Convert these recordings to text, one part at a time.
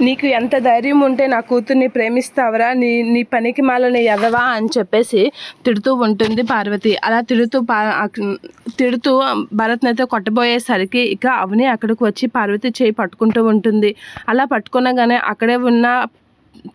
నీకు ఎంత ధైర్యం ఉంటే నా కూతుర్ని ప్రేమిస్తావరా? నీ నీ పనికి మాలని ఎదవా అని చెప్పేసి తిడుతూ ఉంటుంది పార్వతి. అలా తిడుతూ తిడుతూ భరత్ని అయితే కొట్టబోయేసరికి ఇక అవని అక్కడికి వచ్చి పార్వతి చేయి పట్టుకుంటూ ఉంటుంది. అలా పట్టుకునగానే అక్కడే ఉన్న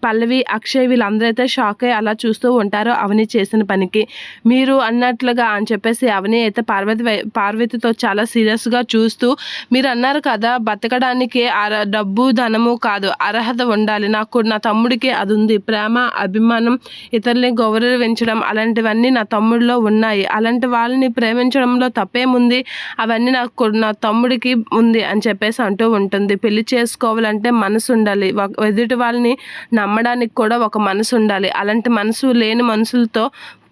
పల్లవి అక్షయ్ వీళ్ళందరూ అయితే షాక్ అయ్యి అలా చూస్తూ ఉంటారు అవని చేసిన పనికి. మీరు అన్నట్లుగా అని చెప్పేసి అవని అయితే పార్వతి వై- పార్వతితో చాలా సీరియస్గా చూస్తూ మీరు అన్నారు కదా బతకడానికి అర డబ్బు ధనము కాదు అర్హత ఉండాలి. నాకు నా తమ్ముడికి అది ఉంది ప్రేమ అభిమానం ఇతరుల్ని గౌరవించడం అలాంటివన్నీ నా తమ్ముడిలో ఉన్నాయి. అలాంటి వాళ్ళని ప్రేమించడంలో తప్పేముంది? అవన్నీ నాకు నా తమ్ముడికి ఉంది అని చెప్పేసి అంటూ ఉంటుంది. పెళ్ళి చేసుకోవాలంటే మనసు ఉండాలి ఎదుటి వాళ్ళని నమ్మడానికి కూడా ఒక మనసు ఉండాలి. అలాంటి మనసు లేని మనసులతో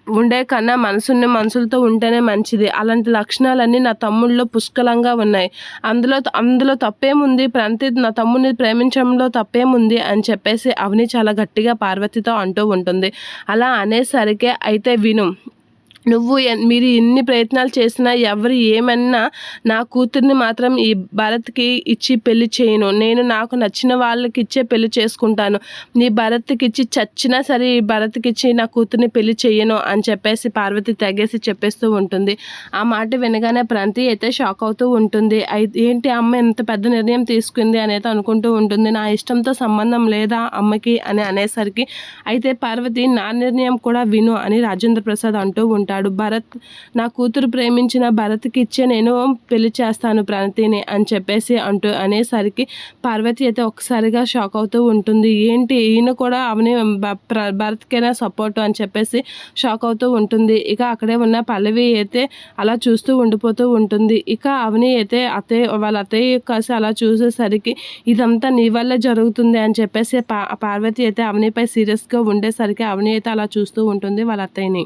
ఉండే కన్నా మనసున్న మనసులతో ఉంటేనే మంచిది. అలాంటి లక్షణాలన్నీ నా తమ్ముళ్ళలో పుష్కలంగా ఉన్నాయి. అందులో అందులో తప్పేముంది? ప్రంతి నా తమ్ముడిని ప్రేమించడంలో తప్పేముంది? అని చెప్పేసి అవని చాలా గట్టిగా పార్వతితో అంటూ ఉంటుంది. అలా అనేసరికి అయితే విను నువ్వు మీరు ఎన్ని ప్రయత్నాలు చేసినా ఎవరు ఏమన్నా నా కూతుర్ని మాత్రం ఈ భరత్కి ఇచ్చి పెళ్ళి చేయను. నేను నాకు నచ్చిన వాళ్ళకి ఇచ్చే పెళ్ళి చేసుకుంటాను. నీ భరత్కి ఇచ్చి చచ్చినా సరే ఈ భరత్కి ఇచ్చి నా కూతుర్ని పెళ్ళి చేయను అని చెప్పేసి పార్వతి తెగేసి చెప్పేస్తూ ఉంటుంది. ఆ మాట వినగానే ప్రంతి అయితే షాక్ అవుతూ ఉంటుంది. అయితే ఏంటి అమ్మ ఎంత పెద్ద నిర్ణయం తీసుకుంది అనేది అనుకుంటూ ఉంటుంది. నా ఇష్టంతో సంబంధం లేదా అమ్మకి అని అనేసరికి అయితే పార్వతి నా నిర్ణయం కూడా విను అని రాజేంద్ర ప్రసాద్ అంటూ ఉంటాడు. భరత్ నా కూతురు ప్రేమించిన భరత్కి ఇచ్చే నేను పెళ్ళి చేస్తాను ప్రణతిని అని చెప్పేసి అంటూ అనేసరికి పార్వతి అయితే ఒక్కసారిగా షాక్ అవుతూ ఉంటుంది. ఏంటి? ఈయన కూడా అవని భరత్కైనా సపోర్ట్ అని చెప్పేసి షాక్ అవుతూ ఉంటుంది. ఇక అక్కడే ఉన్న పల్లవి అయితే అలా చూస్తూ ఉండిపోతూ ఉంటుంది. ఇక అవని అయితే అత్తయ్య వాళ్ళ అత్తయ్య కాసి అలా చూసేసరికి ఇదంతా నీ వల్లే జరుగుతుంది అని చెప్పేసి పా పార్వతి అయితే అవనిపై సీరియస్గా ఉండేసరికి అవని అయితే అలా చూస్తూ ఉంటుంది వాళ్ళ అత్తయ్యని.